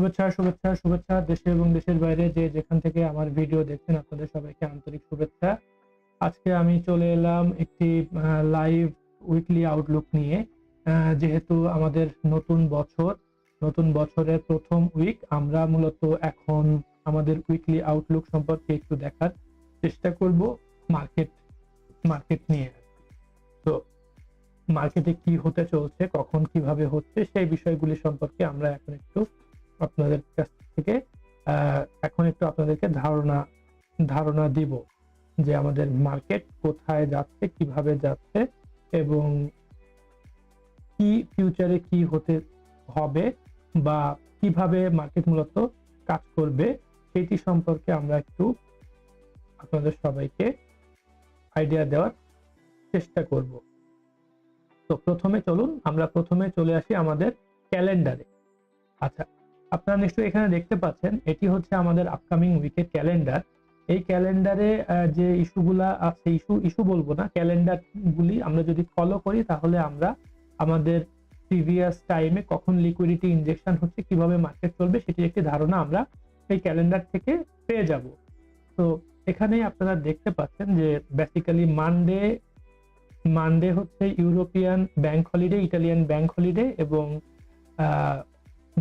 শুভেচ্ছা শুভেচ্ছা শুভেচ্ছা। দেশে এবং দেশের বাইরে যে যেখান থেকে আমার ভিডিও দেখছেন, আপনাদের সবাইকে আন্তরিক শুভেচ্ছা। আজকে আমি চলে এলাম একটি লাইভ উইকলি আউটলুক নিয়ে। যেহেতু আমাদের নতুন বছর, নতুন বছরের প্রথম উইক আমরা মূলত এখন আমাদের উইকলি আউটলুক সম্পর্কে একটু দেখার চেষ্টা করব মার্কেট মার্কেট নিয়ে। তো মার্কেটে কি হতে চলছে, কখন কীভাবে হচ্ছে, সেই বিষয়গুলি সম্পর্কে আমরা এখন একটু আপনাদের কাছ থেকে এখন একটু আপনাদেরকে ধারণা ধারণা দিব যে আমাদের মার্কেট কোথায় যাচ্ছে, কীভাবে যাচ্ছে এবং কি ফিউচারে কি হতে হবে বা কীভাবে মার্কেট মূলত কাজ করবে সেটি সম্পর্কে আমরা একটু আপনাদের সবাইকে আইডিয়া দেওয়ার চেষ্টা করব। তো প্রথমে চলুন, আমরা প্রথমে চলে আসি আমাদের ক্যালেন্ডারে আচ্ছা আপনারা নিশ্চয়ই এখানে দেখতে পাচ্ছেন, এটি হচ্ছে আমাদের আপকামিং উইকের ক্যালেন্ডার এই ক্যালেন্ডারে যে ইস্যুগুলা আছে ইস্যু ইস্যু বলব না ক্যালেন্ডার গুলি আমরা যদি ফলো করি, তাহলে আমরা আমাদের প্রিভিয়াস টাইমে কখন লিকুইডিটি ইনজেকশন হচ্ছে, কীভাবে মার্কেট চলবে, সেটির একটি ধারণা আমরা এই ক্যালেন্ডার থেকে পেয়ে যাব। তো এখানে আপনারা দেখতে পাচ্ছেন যে বেসিক্যালি মানডে মানডে হচ্ছে European bank holiday Italian bank holiday এবং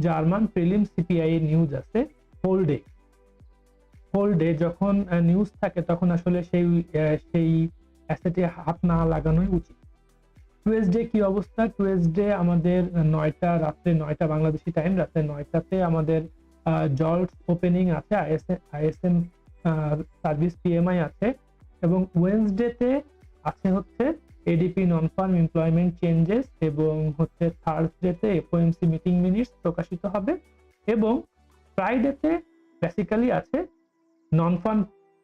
জার্মান প্রিলিম সিপিআই এর নিউজ আছে হোল ডে হোল ডে যখন নিউজ থাকে তখন আসলে সেই সেই অ্যাসেটে হাত না লাগানোই উচিত। টুয়েসডে কি অবস্থা? টুয়েসডে আমাদের নয়টা, রাত্রে নয়টা বাংলাদেশি টাইম রাত্রে নয়টাতে আমাদের জলস ওপেনিং আছে আইএসএম সার্ভিস পিএমআই আছে। এবং ওয়েনসডেতে আছে হচ্ছে ADP non farm employment changes এবং হচ্ছে থার্সডেতে এফওএমসি মিটিং মিনিটস প্রকাশিত হবে এবং ফ্রাইডেতে বেসিক্যালি আছে non farm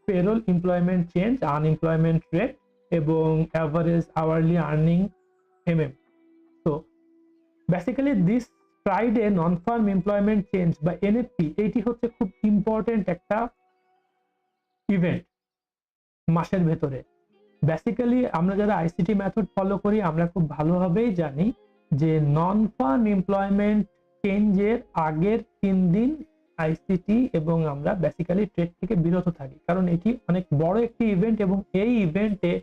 payroll employment change unemployment rate এবং অ্যাভারেজ আওয়ারলি আর্নিং এমএম তো basically this Friday non farm employment change বা এনএফপি এইটি হচ্ছে খুব ইম্পর্টেন্ট একটা ইভেন্ট মাসের ভেতরে। বেসিক্যালি আমরা যারা আইসিটি মেথড ফলো করি, আমরা খুব ভালোভাবেই জানি যে নন ফার্ম এমপ্লয়মেন্ট চেঞ্জের আগের তিন দিন আইসিটি এবং আমরা বেসিক্যালি ট্রেড থেকে বিরত থাকি। কারণ এটি অনেক বড় একটি ইভেন্ট এবং এই ইভেন্টে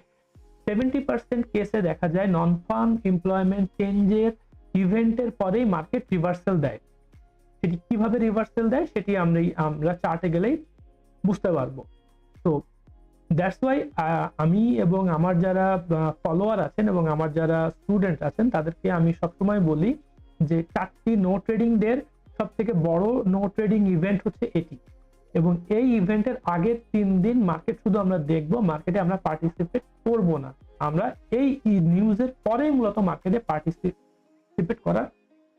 সেভেন্টি পার্সেন্ট কেসে দেখা যায় নন ফার্ম এমপ্লয়মেন্ট চেঞ্জের ইভেন্টের পরেই মার্কেট রিভার্সাল দেয়। সেটি কীভাবে রিভার্সাল দেয়, সেটি আমরা আমরা চার্টে গেলেই বুঝতে পারব। তো দ্যাটস ওয়াই আমি এবং আমার যারা ফলোয়ার আছেন এবং আমার যারা স্টুডেন্ট আছেন, তাদেরকে আমি সবসময় বলি যে চারটি নো ট্রেডিং ডের সব থেকে বড় নো ট্রেডিং ইভেন্ট হচ্ছে এটি। এবং এই ইভেন্টের আগের তিন দিন মার্কেট শুধু আমরা দেখব মার্কেটে আমরা পার্টিসিপেট করব না। আমরা এই নিউজের পরে মূলত মার্কেটে পার্টিসিপেট করার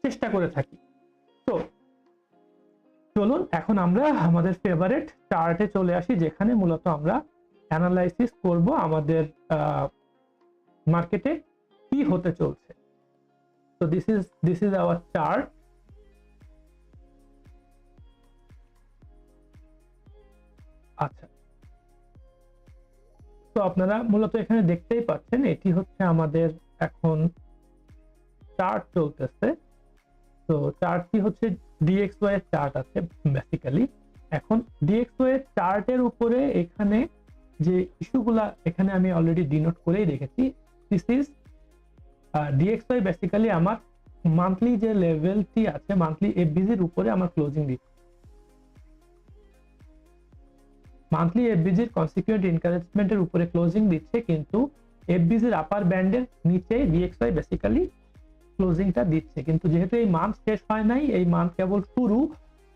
চেষ্টা করে থাকি। তো চলুন, এখন আমরা আমাদের ফেভারিট চার্টে চলে আসি, যেখানে মূলত আমরা অ্যানালাইসিস করব আমাদের মার্কেটে কি হতে চলছে। তো this is this is our chart আচ্ছা। তো আপনারা মূলত এখানে দেখতেই পাচ্ছেন, এটি হচ্ছে আমাদের এখন চার্ট চলতেছে। তো চার্টটি হচ্ছে ডিএক্সওয়াই চার্ট আছে বেসিক্যালি এখন ডিএক্সওয়াই এর চার্টের উপরে এখানে যে ইস্যুগুলা এখানে আমি অলরেডি ডিনোট করেই রেখেছি দিস ইজ ডিএক্সওয়াই বেসিক্যালি আমার মান্থলি যে লেভেলটি আছে মান্থলি এফবিজির উপরে আমার ক্লোজিং দিচ্ছে। মান্থলি এফবিজির কনসিকুয়েন্ট এনকারেজমেন্টের উপরে ক্লোজিং দিচ্ছে, কিন্তু এফবিজির আপার ব্যান্ডের নিচে ডিএক্সওয়াই বেসিক্যালি ক্লোজিংটা দিচ্ছে। কিন্তু যেহেতু এই মান্থ শেষ হয় নাই, এই মান্থ কেবল শুরু,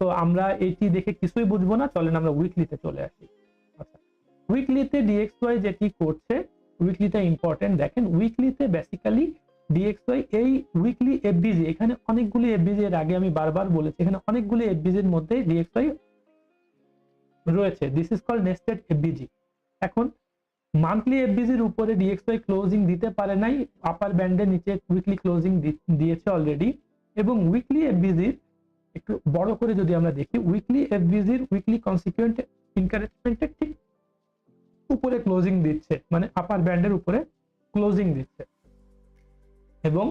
তো আমরা এটি দেখে কিছুই বুঝব না, চলেন আমরা উইকলিতে চলে আসি। উইকলিতে ডিএক্সওয়াই যেটি করছে উইকলিটা ইম্পর্টেন্ট দেখেন উইকলিতে বেসিক্যালি ডিএক্সওয়াই এই উইকলি এফবিজি এখানে অনেকগুলি এফবিজি এর আগে আমি বারবার বলেছি, এখানে অনেকগুলি এফবিজির মধ্যে ডিএক্সওয়াই রয়েছে this is call nested FBG এখন মান্থলি এফবিজির উপরে ডিএক্সওয়াই ক্লোজিং দিতে পারে নাই আপার ব্যান্ডের নিচে উইকলি ক্লোজিং দিয়েছে অলরেডি এবং উইকলি এফবিজির একটু বড় করে যদি আমরা দেখি উইকলি এফবিজির উইকলি কনসিকুয়েন্ট ইনকারেজমেন্টের ঠিক উপরে ক্লোজিং দিচ্ছে মানে আপার ব্যান্ডের উপরে ক্লোজিং দিচ্ছে। এবং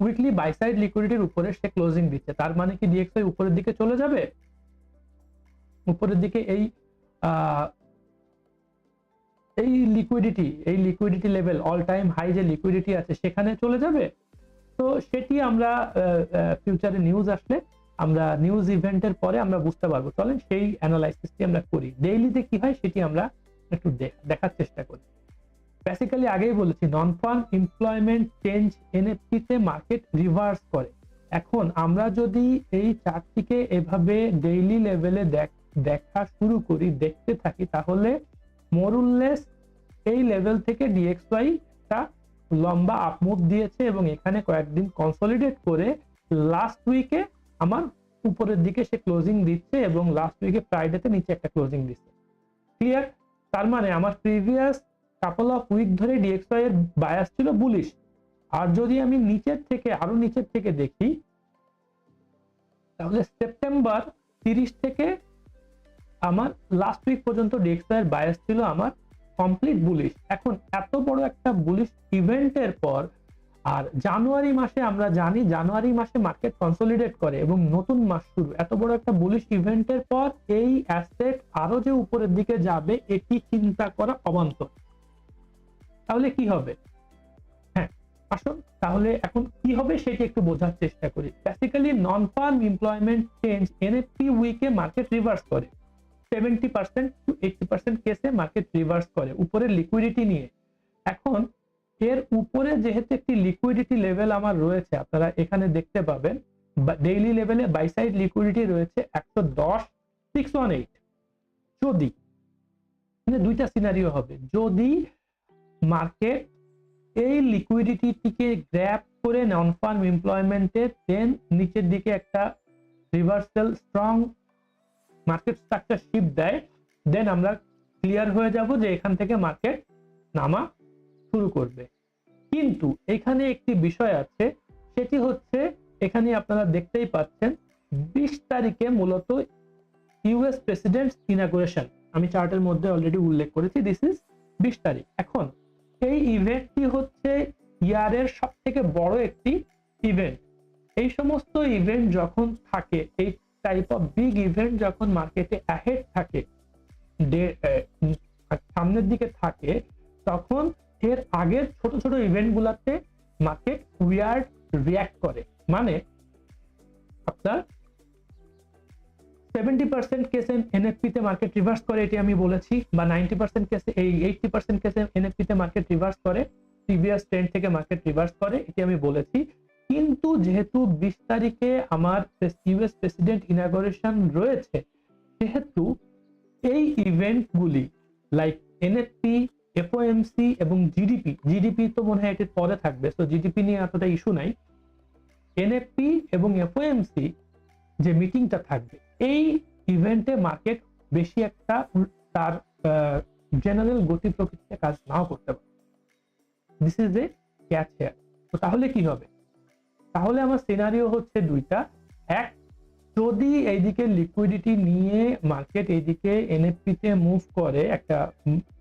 উইকলি বাই সাইড লিকুইডিটির উপরে সে ক্লোজিং দিচ্ছে। তার মানে কি ডিএক্সআই উপরের দিকে চলে যাবে? উপরের দিকে এই এই লিকুইডিটি এই liquidity level all time high যে লিকুইডিটি আছে, সেখানে চলে যাবে? তো সেটি আমরা ফিউচারে নিউজ আসলে আমরা নিউজ ইভেন্টের পরে আমরা বুঝতে পারব। চলেন সেই অ্যানালাইসিসটি আমরা করি। ডেইলিতে কি হয় সেটি আমরা একটু দেখার চেষ্টা করি। বেসিক্যালি আগেই বলেছি non farm employment change NFT তে মার্কেট রিভার্স করে। এখন আমরা যদি এই চার্টটিকে এভাবে ডেইলি লেভেলে দেখা শুরু করি, দেখতে থাকি, তাহলে মোরুললেস এই লেভেল থেকে ডিএক্সওয়াই টা লম্বা আপমুভ দিয়েছে এবং এখানে কয়েকদিন কনসলিডেট করে লাস্ট উইকে আমার উপরের দিকে সে ক্লোজিং দিচ্ছে এবং লাস্ট উইকে ফ্রাইডেতে নিচে একটা ক্লোজিং দিচ্ছে। ক্লিয়ার তার মানে আমার প্রিভিয়াস কাপল অফ উইক ধরে ডিএক্সওয়াই এর বায়াস ছিল বুলিশ আর যদি আমি নিচের থেকে, আরও নিচের থেকে দেখি, তাহলে সেপ্টেম্বর তিরিশ থেকে আমার লাস্ট উইক পর্যন্ত ডিএক্সওয়াই এর বায়াস ছিল আমার কমপ্লিট বুলিশ এখন এত বড় একটা বুলিশ ইভেন্টের পর আর জানুয়ারি মাসে আমরা জানি জানুয়ারি মাসে মার্কেট কনসলিডেট করে এবং নতুন মাস শুরু। এত বড় একটা বুলিশ ইভেন্টের পর এই অ্যাসেট আরও যে উপরের দিকে যাবে, এটি চিন্তা করা অবান্তর। তাহলে কি হবে? হ্যাঁ আসুন, তাহলে এখন কি হবে সেটি একটু বোঝার চেষ্টা করি। Basically non farm employment change NFP উইকে মার্কেট রিভার্স করে। Seventy percent to eighty percent কেসে মার্কেট রিভার্স করে উপরে লিকুইডিটি নিয়ে। এখন এর উপরে যেহেতু একটি লিকুইডিটি লেভেল আমার রয়েছে, আপনারা এখানে দেখতে পাবেন ডেইলি লেভেলে বাই সাইড লিকুইডিটি রয়েছে একশো দশ সিক্স ওয়ান এইট যদি দুইটা সিনারিও হবে, যদি মার্কেট এই লিকুইডিটিটিকে গ্র্যাপ করে নন ফার্ম এমপ্লয়মেন্টে দেন নিচের দিকে একটা reversal strong market structure shift দেয় দেন আমরা ক্লিয়ার হয়ে যাব যে এখান থেকে মার্কেট নামা শুরু করবে। কিন্তু এখানে একটি বিষয় আছে, সেটি হচ্ছে এখানে আপনারা দেখতেই পাচ্ছেন, বিশ তারিখে মূলত ইউএস প্রেসিডেন্ট ইনাগুরেশন। আমি চার্টের মধ্যে অলরেডি উল্লেখ করেছি, দিস ইজ বিশ তারিখ। এখন, এই ইভেন্টটি হচ্ছে ইয়ারের সব থেকে বড় একটি ইভেন্ট। এই সমস্ত ইভেন্ট যখন থাকে, এই টাইপ অফ বিগ ইভেন্ট যখন মার্কেটে অ্যাহেড থাকে সামনের দিকে থাকে, তখন এর আগের ছোট ছোট ইভেন্ট গুলাতে মার্কেট উইয়ার্ড রিয়াক্ট করে। মানে আপনার সেভেন্টি পার্সেন্ট কেসে এনএফপি তে মার্কেট রিভার্স করে, এটি আমি বলেছি, বা নাইনটি পার্সেন্ট কেসে এই এইটটি পার্সেন্ট কেসে এনএফপি তে মার্কেট রিভার্স করে প্রিভিয়াস ট্রেন্ড থেকে মার্কেট রিভার্স করে, এটি আমি বলেছি। কিন্তু যেহেতু বিশ তারিখে আমার ইউএস প্রেসিডেন্ট ইনাগরেশন রয়েছে, সেহেতু এই ইভেন্টগুলি লাইক এনএফপি এফওএমসি এবং জিডিপি জিডিপি তো মনে হয় এটির পরে থাকবে তো জিডিপি নিয়ে এতটা ইস্যু নাই। এনএফপি এবং এফওএমসি যে মিটিংটা থাকবে, এই ইভেন্টে মার্কেট বেশি একটা তার জেনারেল গতি প্রকৃতিতে কাজ নাও করতে পারে। This is a catch here তো তাহলে কি হবে? তাহলে আমার সিনারিও হচ্ছে দুইটা। এক, যদি এইদিকে লিকুইডিটি নিয়ে মার্কেট এইদিকে এনএফপিতে মুভ করে একটা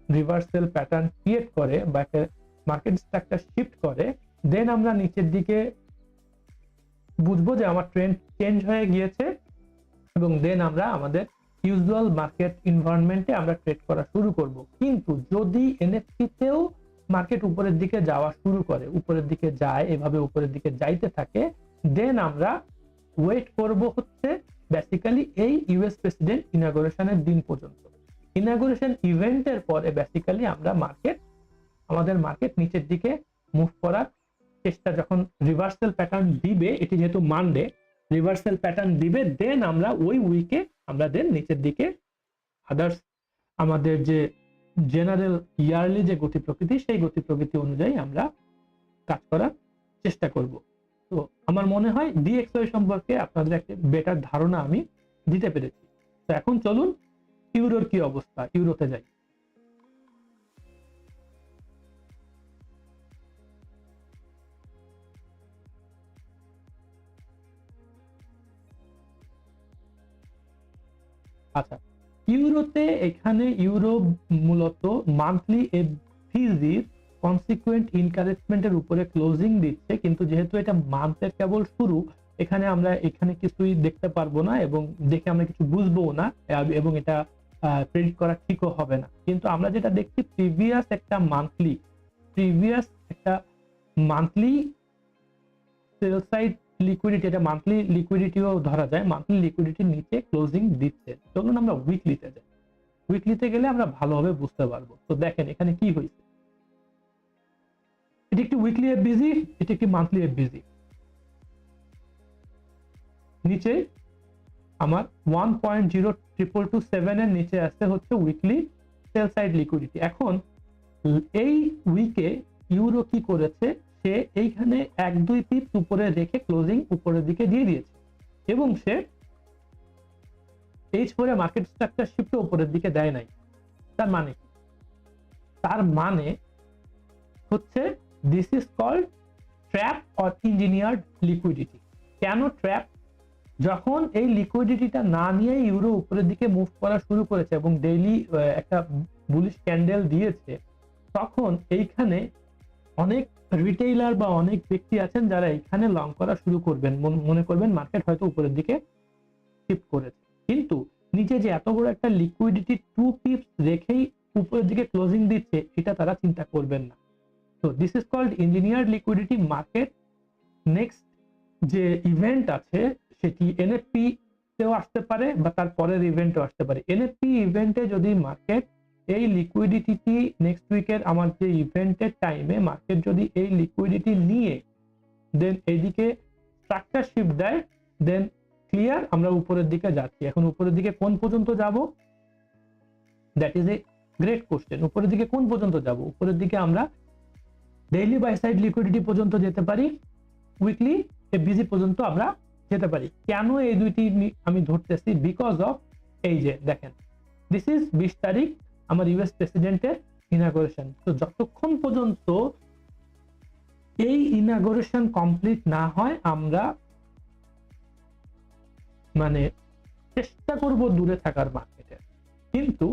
রিভার্সাল প্যাটার্ন ক্রিয়েট করে বা একটা মার্কেট স্ট্রাকচার শিফট করে দেন আমরা নিচের দিকে বুঝব যে আমার ট্রেন্ড চেঞ্জ হয়ে গিয়েছে এবং দেন আমরা আমাদের ইউজুয়াল মার্কেট ইনভায়রনমেন্টে আমরা ট্রেড করা শুরু করব। কিন্তু যদি এনএফটি তেও মার্কেট উপরের দিকে যাওয়া শুরু করে, উপরের দিকে যায়, এভাবে উপরের দিকে যাইতে থাকে দেন আমরা ওয়েট করব হচ্ছে বেসিক্যালি এই ইউএস প্রেসিডেন্ট ইনাগোরেশনের দিন পর্যন্ত। ইনাগোরেশন ইভেন্টের পরে বেসিক্যালি আমরা মার্কেট আমাদের মার্কেট নিচের দিকে মুভ করার চেষ্টা যখন রিভার্সাল প্যাটার্ন দিবে, এটি যেহেতু মানডে রিভার্সাল প্যাটার্ন দিবে দেন আমরা ওই উইকে আমরা দেন নিচের দিকে আদার্স আমাদের যে জেনারেল ইয়ারলি যে গতি প্রকৃতি, সেই গতি প্রকৃতি অনুযায়ী আমরা কাজ করার চেষ্টা করব। তো আমার মনে হয় ডিএক্সওয়াই সম্পর্কে আপনাদের একটা বেটার ধারণা আমি দিতে পেরেছি। তো এখন চলুন ইউরোর কি অবস্থা? ইউরোতে যাই। আচ্ছা ইউরোতে এখানে ইউরো মূলত মান্থলি এফভিজির কনসিকুয়েন্ট ইনকারেজমেন্টের উপরে ক্লোজিং দিচ্ছে, কিন্তু যেহেতু এটা মান্থের কেবল শুরু, এখানে আমরা এখানে কিছুই দেখতে পারব না এবং দেখে আমরা কিছু বুঝব না, এবং এটা প্রিন্ট করা ঠিকও হবে না। কিন্তু আমরা যেটা দেখছি প্রিভিয়াস একটা মান্থলি প্রিভিয়াস একটা মান্থলি সেল সাইড লিকুইডিটি এটা মান্থলি লিকুইডিটিও ধরা যায় মান্থলি লিকুইডিটির নিচে ক্লোজিং দিচ্ছে। চলুন আমরা উইকলিতে যাই। উইকলিতে গেলে আমরা ভালোভাবে বুঝতে পারব। তো দেখেন, এখানে কি হয়েছে? এটি একটি উইকলি এফ বিজি এটি একটি মান্থলি এফ বিজি নিচে আমার one point zero triple two seven এর নিচে আসতে হচ্ছে উইকলি সেল সাইড লিকুইডিটি এখন এই উইকে ইউরো কি করেছে? সে এইখানে এক দুই পিপ উপরে রেখে ক্লোজিং উপরের দিকে দিয়ে দিয়েছে। এবং সে এইচ ফোরে মার্কেট স্ট্রাকচার শিফট উপরের দিকে দেয় নাই। তার মানে তার মানে হচ্ছে this is called trap or engineered liquidity কেন ট্র্যাপ যখন এই লিকুইডিটিটা না নিয়ে ইউরো উপরের দিকে মুভ করা শুরু করেছে এবং ডেইলি একটা বুলিশ ক্যান্ডেল দিয়েছে, তখন এইখানে অনেক রিটেইলার বা অনেক ব্যক্তি আছেন যারা এখানে লং করা শুরু করবেন। মনে করবেন মার্কেট হয়তো উপরের দিকে শিফট করেছে। কিন্তু নিচে যে এত বড় একটা লিকুইডিটি টু পিপস রেখেই উপরের দিকে ক্লোজিং দিচ্ছে, এটা তারা চিন্তা করবেন না। তো this is called engineer liquidity market next যে ইভেন্ট আছে সেটি এনএফপি তেও আসতে পারে বা তার পরের ইভেন্টও আসতে পারে। এনএফপি ইভেন্টে যদি মার্কেট এই লিকুইডিটি নেক্সট উইকের আমার যে ইভেন্টের টাইমে মার্কেট যদি এই লিকুইডিটি নিয়ে দেন এইদিকে স্ট্রাকচার শিফট দেয় দেন ক্লিয়ার আমরা উপরের দিকে যাচ্ছি। এখন উপরের দিকে কোন পর্যন্ত যাব? That is a great question উপরের দিকে কোন পর্যন্ত যাব? উপরের দিকে আমরা ডেইলি বাই সাইড লিকুইডিটি পর্যন্ত যেতে পারি। উইকলি এ বিজি পর্যন্ত আমরা যেতে পারি। কেন এই দুইটি আমি ধরতেছি? বিকজ অফ এই যে, দেখেন দিস ইজ বিশ তারিখ, আমার ইউএস প্রেসিডেন্টের ইনাগোরেশন তো যতক্ষণ পর্যন্ত এই ইনাগোরেশন কমপ্লিট না হয়, আমরা মানে চেষ্টা করব দূরে থাকার মার্কেটে কিন্তু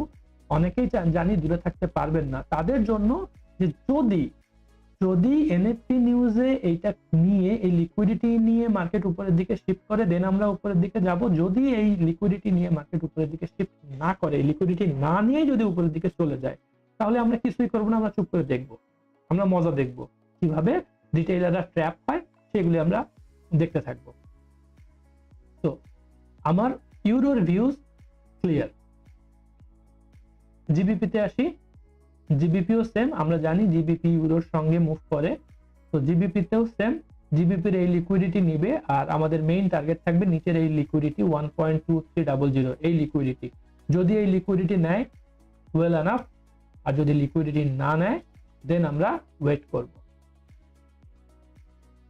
অনেকেই জানি দূরে থাকতে পারবেন না। তাদের জন্য যে যদি যদি এনএফটি নিউজে এইটা নিয়ে, এই লিকুইডিটি নিয়ে মার্কেট উপরের দিকে শিফট করে দেন আমরা উপরের দিকে যাব। যদি এই লিকুইডিটি নিয়ে মার্কেট উপরের দিকে শিফট না করে লিকুইডিটি না নিয়ে যদি উপরের দিকে চলে যায়, তাহলে আমরা কিছুই করব না, আমরা চুপ করে দেখব। আমরা মজা দেখব। কীভাবে? রিটেইলাররা ট্র্যাপ পায়, সেগুলি আমরা দেখতে থাকব। তো, আমার ইউরোর ভিউজ ক্লিয়ার জিবিপিতে আসি। জিবিপিও সেম আমরা জানি জিবিপি ইউরোর সঙ্গে মুভ করে। তো জিবিপিতেও সেম জিবিপির এই লিকুইডিটি নিবে আর আমাদের মেইন টার্গেট থাকবে নিচের এই liquidity one point two three double zero এই লিকুইডিটি যদি এই লিকুইডিটি নেয় ওয়েল আনাফ আর যদি লিকুইডিটি না নেয় দেন আমরা ওয়েট করব।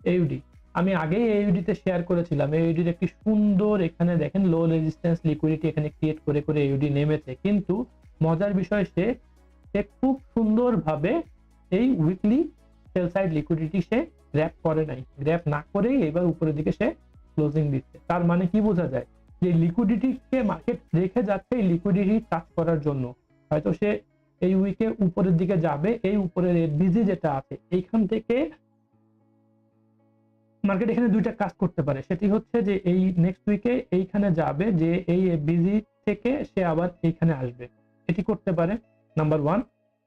এইউডি আমি আগেই এইউডিতে শেয়ার করেছিলাম। এইউডির একটি সুন্দর এখানে দেখেন লো রেজিস্ট্যান্স লিকুইডিটি এখানে ক্রিয়েট করে করে এইউডি নেমেছে। কিন্তু মজার বিষয় সে সে খুব সুন্দরভাবে এই উইকলি সেল সাইড লিকুইডিটি সে গ্র্যাপ করে নাই। গ্র্যাপ না করেই এবার উপরের দিকে সে ক্লোজিং দিচ্ছে। তার মানে কি বোঝা যায়? যে লিকুইডিটিকে মার্কেট রেখে যাচ্ছে এই লিকুইডিটি টাচ করার জন্য। হয়তো সে এই উইকে উপরের দিকে যাবে, এই উপরের বিজি যেটা আছে, এইখান থেকে মার্কেট এখানে দুইটা কাজ করতে পারে। সেটি হচ্ছে যে এই নেক্সট উইকে এইখানে যাবে, যে এই বিজি থেকে সে আবার এইখানে আসবে। এটি করতে পারে। নাম্বার ওয়ান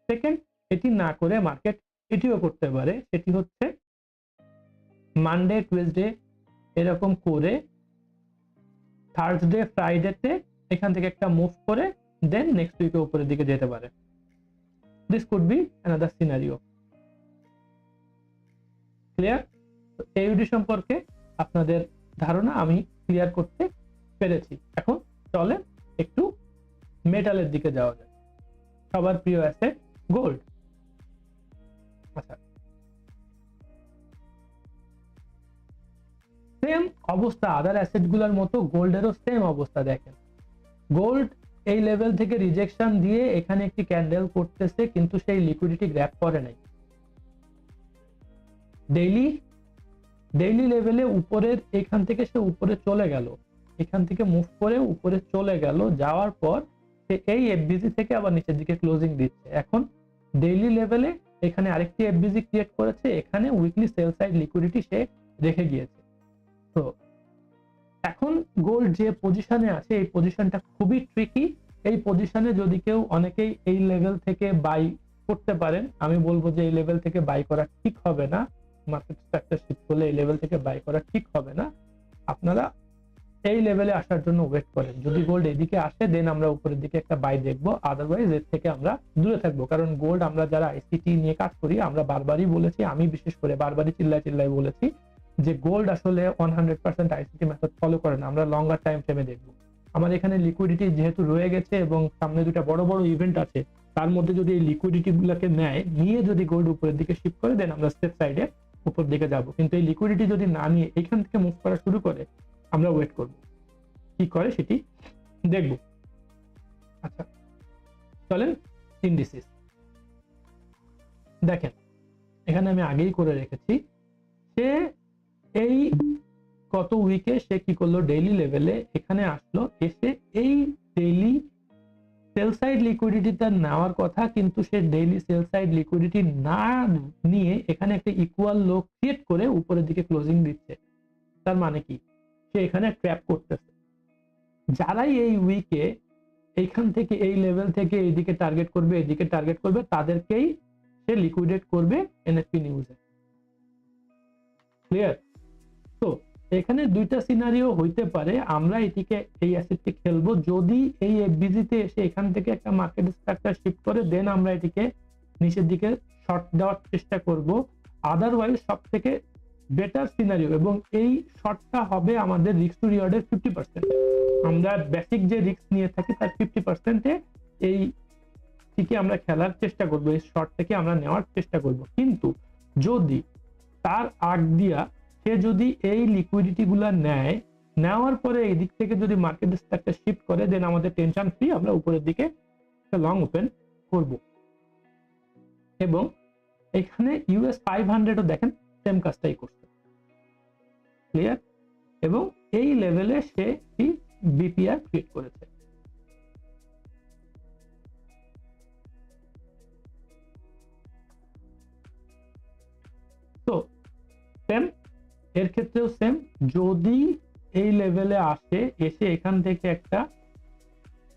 সেকেন্ড এটি না করে মার্কেট এটিও করতে পারে। সেটি হচ্ছে মানডে টুয়েসডে এরকম করে থার্সডে ফ্রাইডেতে এখান থেকে একটা মুভ করে দেন নেক্সট উইকে উপরের দিকে যেতে পারে। This could be another scenario clear AUD সম্পর্কে আপনাদের ধারণা আমি ক্লিয়ার করতে পেরেছি। এখন চলে একটু মেটালের দিকে যাওয়া যায় সবার প্রিয় অ্যাসেট গোল্ড। আচ্ছা। সেম অবস্থা আদার অ্যাসেটগুলোর মতো গোল্ডেরও সেম অবস্থা দেখেন। গোল্ড এই লেভেল থেকে রিজেকশন দিয়ে এখানে একটি ক্যান্ডেল করতেছে, কিন্তু সেই লিকুইডিটি গ্র্যাপ করে নাই। ডেইলি ডেইলি লেভেলে উপরের, এখান থেকে সে উপরে চলে গেল। এখান থেকে মুভ করে উপরে চলে গেল, যাওয়ার পর এই এফবিজি থেকে আবার নিচের দিকে ক্লোজিং দিচ্ছে। এখন ডেইলি লেভেলে এখানে আরেকটি এফবিজি ক্রিয়েট করেছে, এখানে উইকলি সেল সাইড লিকুইডিটি সে রেখে গিয়েছে। তো এখন গোল্ড যে পজিশনে আছে, এই পজিশনটা খুবই ট্রিকি এই পজিশনে যদি কেউ অনেকেই এই লেভেল থেকে বাই করতে পারেন, আমি বলব যে এই লেভেল থেকে বাই করা ঠিক হবে না। মার্কেট স্ট্রাকচার শিফট করলে এই লেভেল থেকে বাই করা ঠিক হবে না। আপনারা এই লেভেলে আসার জন্য ওয়েট করেন। যদি গোল্ড এদিকে আসে দেন আমরা উপরের দিকে একটা বাই দেখব। আদারওয়াইজ এর থেকে আমরা দূরে থাকব। কারণ গোল্ড আমরা যারা আইসিটি নিয়ে কাজ করি, আমরা বারবারই বলেছি, আমি বিশেষ করে বারবারই চিল্লাই চিল্লাই বলেছি যে গোল্ড আসলে one hundred percent ICT method follow করে না। আমরা লঙ্গার টাইম ফ্রেমে দেখব। আমার এখানে লিকুইডিটি যেহেতু রয়ে গেছে এবং সামনে দুটা বড় বড় ইভেন্ট আছে, তার মধ্যে যদি এই লিকুইডিটি গুলোকে নেয়, নিয়ে যদি গোল্ড উপরের দিকে শিফট করে দেন আমরা স্টেপ সাইডে উপর দিকে যাব। কিন্তু এই লিকুইডিটি যদি না নিয়ে এখান থেকে মুভ করা শুরু করে, আমরা ওয়েট করব। কি করে সেটি দেখব। আচ্ছা চলেন ইন্ডিসিস দেখেন, এখানে আমি আগেই করে রেখেছি, সে এই গত উইকে সে কি করল ডেইলি লেভেলে এখানে আসলো, এসে এই ডেইলি সেল সাইড লিকুইডিটি তার নেওয়ার কথা, কিন্তু সে ডেইলি সেল সাইড লিকুইডিটি না নিয়ে এখানে একটা ইকুয়াল লো ক্রিয়েট করে উপরের দিকে ক্লোজিং দিচ্ছে। তার মানে কি? সে এখানে ট্র্যাপ করতেছে। যারাই এই উইকে এইখান থেকে এই লেভেল থেকে এইদিকে টার্গেট করবে, এইদিকে টার্গেট করবে, তাদেরকেই সে লিকুইডেট করবে এনএফপি নিউজে ক্লিয়ার তো এখানে দুইটা সিনারিও হইতে পারে, আমরা এটিকে এই অ্যাসেটটি খেলব। যদি এই এফবিজি তে এসে এখান থেকে একটা মার্কেট স্ট্রাকচার শিফট করে দেন আমরা এটিকে নিচের দিকে শর্ট দেওয়ার চেষ্টা করব। আদারওয়াইজ সব থেকে বেটার সিনারিও এবং এই শর্টটা হবে আমাদের রিস্ক টু রিওয়ার্ডের ফিফটি পার্সেন্ট আমরা বেসিক যে রিস্ক নিয়ে থাকি, তার ফিফটি পার্সেন্টে এই থেকে আমরা খেলার চেষ্টা করব, এই শর্ট থেকে আমরা নেওয়ার চেষ্টা করব। কিন্তু যদি তার আগ দিয়া সে যদি এই লিকুইডিটি গুলা নেয়, নেওয়ার পরে এই দিক থেকে যদি মার্কেট স্ট্রাকচার শিফট করে দেন আমাদের টেনশন ফ্রি আমরা উপরের দিকে লং ওপেন করব। এবং এখানে ইউএস ফাইভ হান্ড্রেডও দেখেন সেম কাজটাই করছে। ক্লিয়ার এবং এই লেভেলে সে বিপিআর ক্রিয়েট করেছে। তো সেম এর ক্ষেত্রেও সেম যদি এই লেভেলে আসে, এসে এখান থেকে একটা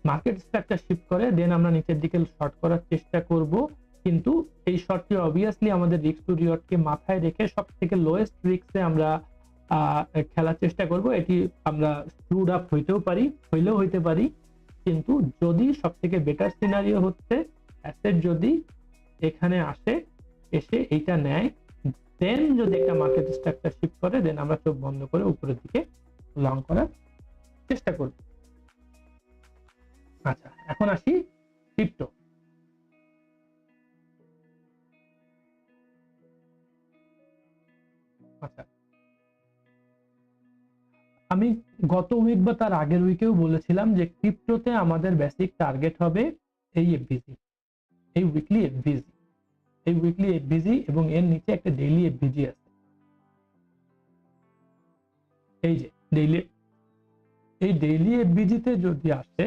মার্কেট স্ট্রাকচার শিফট করে দেন আমরা নিচের দিকে শর্ট করার চেষ্টা করব। কিন্তু এই শর্টটি অবভিয়াসলি আমাদের রিস্ক টু রিওয়ার্ডকে মাথায় রেখে সব থেকে লোয়েস্ট রিস্কে আমরা খেলার চেষ্টা করব। এটি আমরা স্ক্রুড আপ হইতেও পারি, হইলেও হইতে পারি। কিন্তু যদি সব থেকে বেটার সিনারিও হচ্ছে অ্যাসেট যদি এখানে আসে, এসে এইটা নেয় দেন যদি একটা মার্কেট স্ট্রাকচার শিফট করে দেন আমরা চোখ বন্ধ করে উপরের দিকে লং করার চেষ্টা করব। আচ্ছা এখন আসি ক্রিপ্টো আচ্ছা। আমি গত উইক বা তার আগের উইকেও বলেছিলাম যে ক্রিপ্টোতে আমাদের বেসিক টার্গেট হবে এই এফবিজি এই উইকলি এফবিজি এই উইকলি এফবিজি এবং এর নিচে একটা ডেইলি এফবিজি আছে। এই যে ডেইলি এই ডেইলি এফবিজিতে যদি আসে,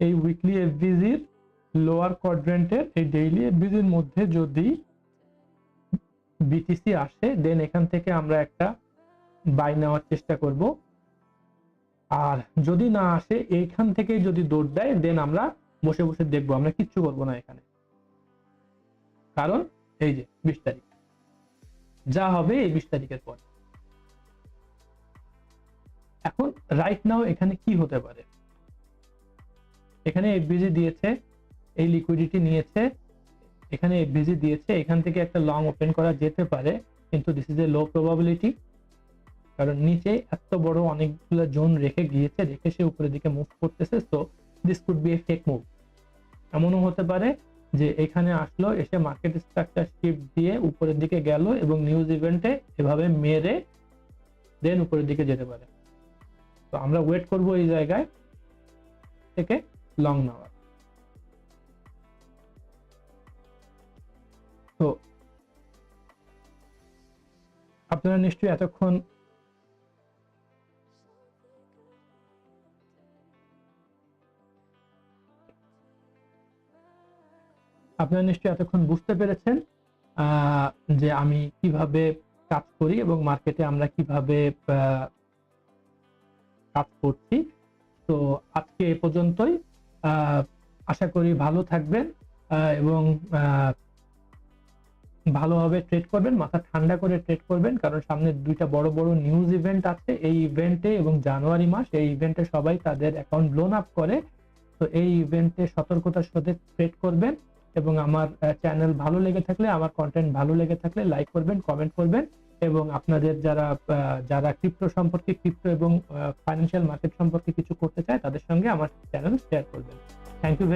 এই উইকলি এফবিজির লোয়ার কোয়াড্রেন্টের এই ডেইলি এফবিজির মধ্যে যদি বিটিসি আসে দেন এখান থেকে আমরা একটা বাই নেওয়ার চেষ্টা করব। আর যদি না আসে এইখান থেকে যদি দৌড় দেয় দেন আমরা বসে বসে দেখব, আমরা কিচ্ছু করব না এখানে। কারণ এই যে বিশ তারিখ। যা হবে এই বিশ তারিখের পর। এখন রাইট নাও এখানে কি হতে পারে? এখানে এফবিজি দিয়েছে, এই লিকুইডিটি নিয়েছে এখানে এফবিজি দিয়েছে, এখান থেকে একটা লং ওপেন করা যেতে পারে, কিন্তু this is a low probability কারণ নিচে এত বড় অনেকগুলো জোন রেখে গিয়েছে, রেখে সে উপরের দিকে মুভ করতেছে so this could be a fake move এমনও হতে পারে যে এখানে আসলো, এসে মার্কেট স্ট্রাকচার শিফট দিয়ে উপরের দিকে গেল এবং নিউজ ইভেন্টে এভাবে মেরে দেন উপরের দিকে যেতে পারে। তো আমরা ওয়েট করব এই জায়গায় থেকে লং নেওয়ার। তো আপনারা নিশ্চয়ই এতক্ষণ আপনারা নিশ্চয়ই এতক্ষণ বুঝতে পেরেছেন যে আমি কীভাবে কাজ করি এবং মার্কেটে আমরা কীভাবে কাজ করছি। তো আজকে এ পর্যন্তই। আশা করি ভালো থাকবেন এবং ভালোভাবে ট্রেড করবেন, মাথা ঠান্ডা করে ট্রেড করবেন, কারণ সামনে দুইটা বড় বড় নিউজ ইভেন্ট আছে এই ইভেন্টে এবং জানুয়ারি মাস, এই ইভেন্টে সবাই তাদের অ্যাকাউন্ট ব্লোন আপ করে। তো এই ইভেন্টে সতর্কতার সাথে ট্রেড করবেন এবং আমার চ্যানেল ভালো লেগে থাকলে, আমার কন্টেন্ট ভালো লেগে থাকলে লাইক করবেন কমেন্ট করবেন এবং আপনাদের যারা যারা ক্রিপ্টো সম্পর্কে ক্রিপ্টো এবং ফাইন্যান্সিয়াল মার্কেট সম্পর্কে কিছু করতে চায়, তাদের সঙ্গে আমার চ্যানেল শেয়ার করবেন। Thank you